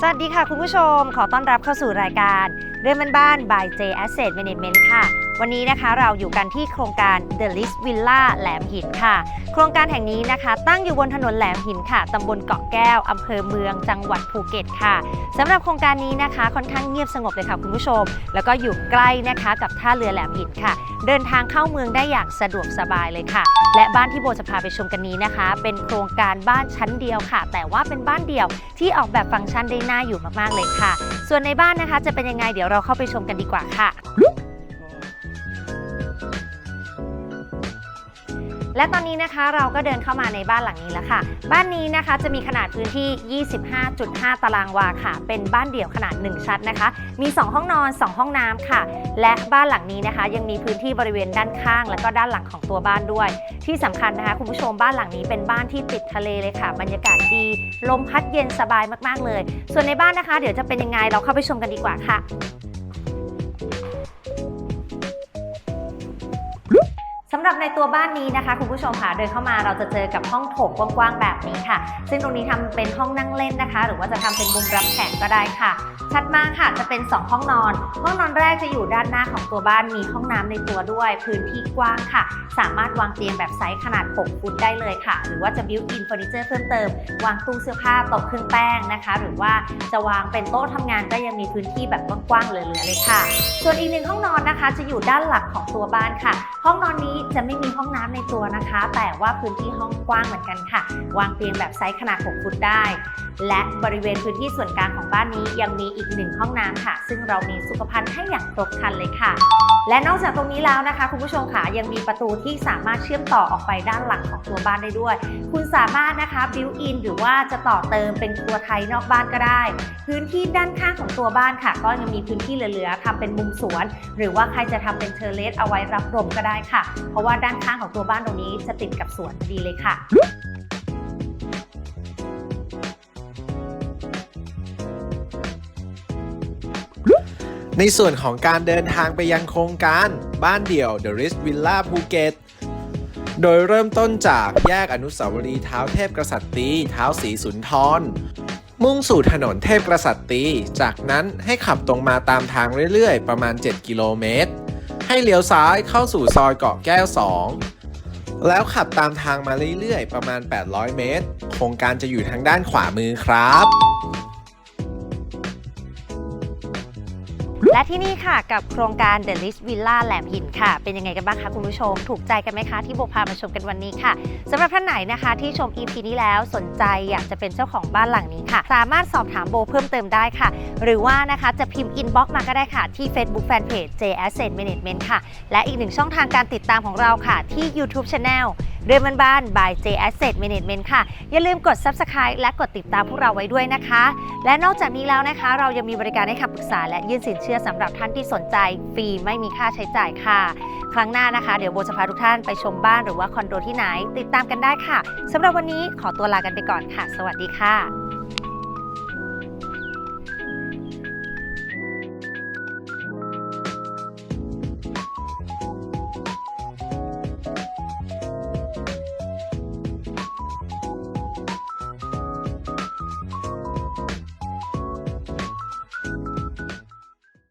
สวัสดีค่ะคุณผู้ชม ขอต้อนรับเข้าสู่รายการเรื่องบ้านบ้าน by J Asset Management ค่ะ วันนี้นะคะเราอยู่กันที่โครงการ The List Villa แหลมหินค่ะ ครงการแห่งนี้นะคะ ตั้งอยู่บนถนนแหลมหินค่ะตำบลเกาะแก้วอำเภอเมือง จังหวัดภูเก็ตค่ะสำหรับโครงการนี้นะคะ ค่อนข้างเงียบสงบเลยค่ะคุณผู้ชม แล้วก็อยู่ใกล้นะคะกับท่าเรือแหลมหินค่ะ เดินทางเข้าเมืองได้อย่างสะดวกสบายเลยค่ะ และบ้านที่โบจะพาไปชมกันนี้นะคะ เป็นโครงการบ้านชั้นเดียวค่ะ แต่ว่าเป็นบ้านเดี่ยวที่ออกแบบฟังก์ชันได้น่าอยู่มากๆเลยค่ะ ส่วนในบ้านนะคะจะเป็นยังไงเดี๋ยวเราเข้าไปชมกันดีกว่าค่ะ และตอนนี้นะคะเราก็เดินเข้ามาในบ้านหลังนี้แล้วค่ะ บ้านนี้นะคะจะมีขนาดพื้นที่ 25.5 ตารางวาค่ะ เป็นบ้านเดี่ยวขนาด 1 ชั้นนะคะ มี 2 ห้องนอน 2 ห้องน้ำค่ะ และบ้านหลังนี้นะคะ ยังมีพื้นที่บริเวณด้านข้าง และก็ด้านหลังของตัวบ้านด้วย ที่สำคัญนะคะ คุณผู้ชมบ้านหลังนี้เป็นบ้านที่ติดทะเลเลยค่ะ บรรยากาศดี ลมพัดเย็นสบายมากๆเลย ส่วนในบ้านนะคะ เดี๋ยวจะเป็นยังไงเราเข้าไปชมกันดีกว่าค่ะส หรับในตัวบ้านนี้นะคะ คุณผู้ชมค่ะเดินเข้ามาเราจะเจอกับห้องโถงกว้างๆแบบนี้ค่ะ ซึ่งตรงนี้ทำเป็นห้องนั่งเล่นนะคะ หรือว่าจะทำเป็นมุมรับแขกก็ได้ค่ะ ชัดมากค่ะจะเป็น 2 ห้องนอน ห้องนอนแรกจะอยู่ด้านหน้าของตัวบ้านมีห้องน้ำในตัวด้วย พื้นที่กว้างค่ะ สามารถวางเตียงแบบไซส์ขนาด 6 ฟุตได้เลยค่ะ หรือว่าจะบิวอินเฟอร์นิเจอร์เพิ่มเติม วางตู้เสื้อผ้าโต๊ะเครื่องแป้งนะคะ หรือว่าจะวางเป็นโต๊ะทำงานก็ยังมีพื้นที่แบบกว้างๆเหลือๆเลยค่ะ ส่วนอีกหนึ่งห้องนอนนะคะ จะอยู่ด้านหลังของตัวบ้านค่ะ ห้องนอนนี้จะไม่มีห้องน้ำในตัวนะคะ แต่ว่าพื้นที่ห้องกว้างเหมือนกันค่ะ วางเตียงแบบไซส์ขนาด 6 ฟุตได้ และบริเวณพื้นที่ส่วนกลางของบ้านนี้ยังมีอีกหนึ่งห้องน้ำค่ะ ซึ่งเรามีสุขภัณฑ์ให้อย่างครบครันเลยค่ะ และนอกจากตรงนี้แล้วนะคะ คุณผู้ชมค่ะยังมีประตูที่สามารถเชื่อมต่อออกไปด้านหลังของตัวบ้านได้ด้วย คุณสามารถนะคะบิวอินหรือว่าจะต่อเติมเป็นครัวไทยนอกบ้านก็ได้ พื้นที่ด้านข้างของตัวบ้านค่ะ ก็ยังมีพื้นที่เหลือๆทำเป็นมุมสวน หรือว่าใครจะทำเป็นเทอร์เลสเอาไว้รับลมก็ได้ค่ะเพราะว่าด้านข้างของตัวบ้านตรงนี้จะติดกับสวนพอดีเลยค่ะในส่วนของการเดินทางไปยังโครงการบ้านเดี่ยว The Rich Villa ภูเก็ต โดยเริ่มต้นจากแยกอนุสาวรีย์เท้าเทพกษัตรีเท้าสีสุนทร มุ่งสู่ถนนเทพกษัตรีจากนั้นให้ขับตรงมาตามทางเรื่อยๆ ประมาณ 7 กิโลเมตร ให้เลี้ยวซ้ายเข้าสู่ซอยเกาะแก้ว 2 แล้วขับตามทางมาเรื่อยๆ ประมาณ 800 เมตร โครงการจะอยู่ทางด้านขวามือครับ และที่นี่ค่ะกับโครงการ The List Villa แหลมหินค่ะ เป็นยังไงกันบ้างคะคุณผู้ชม ถูกใจกันไหมคะที่โบพามาชมกันวันนี้ค่ะสำหรับท่านไหนนะคะที่ชม EP นี้แล้วสนใจอยากจะเป็นเจ้าของบ้านหลังนี้ค่ะ สามารถสอบถามโบเพิ่มเติมได้ค่ะ หรือว่านะคะจะพิมพ์ inbox มาก็ได้ค่ะ ที่ Facebook Fanpage J Asset Management ค่ะ และอีกหนึ่งช่องทางการติดตามของเราค่ะ ที่ YouTube Channel เรื่องบ้านๆ by J Asset Management ค่ะ อย่าลืมกด Subscribe และกดติดตามพวกเราไว้ด้วยนะคะ และนอกจากนี้แล้วนะคะ เรายังมีบริการให้คำปรึกษาและยื่นสินเชื่อสำหรับท่านที่สนใจฟรีไม่มีค่าใช้จ่ายค่ะ ครั้งหน้านะคะ เดี๋ยวโบจะพาทุกท่านไปชมบ้านหรือว่าคอนโดที่ไหน ติดตามกันได้ค่ะสำหรับวันนี้ขอตัวลากันไปก่อนค่ะ สวัสดีค่ะ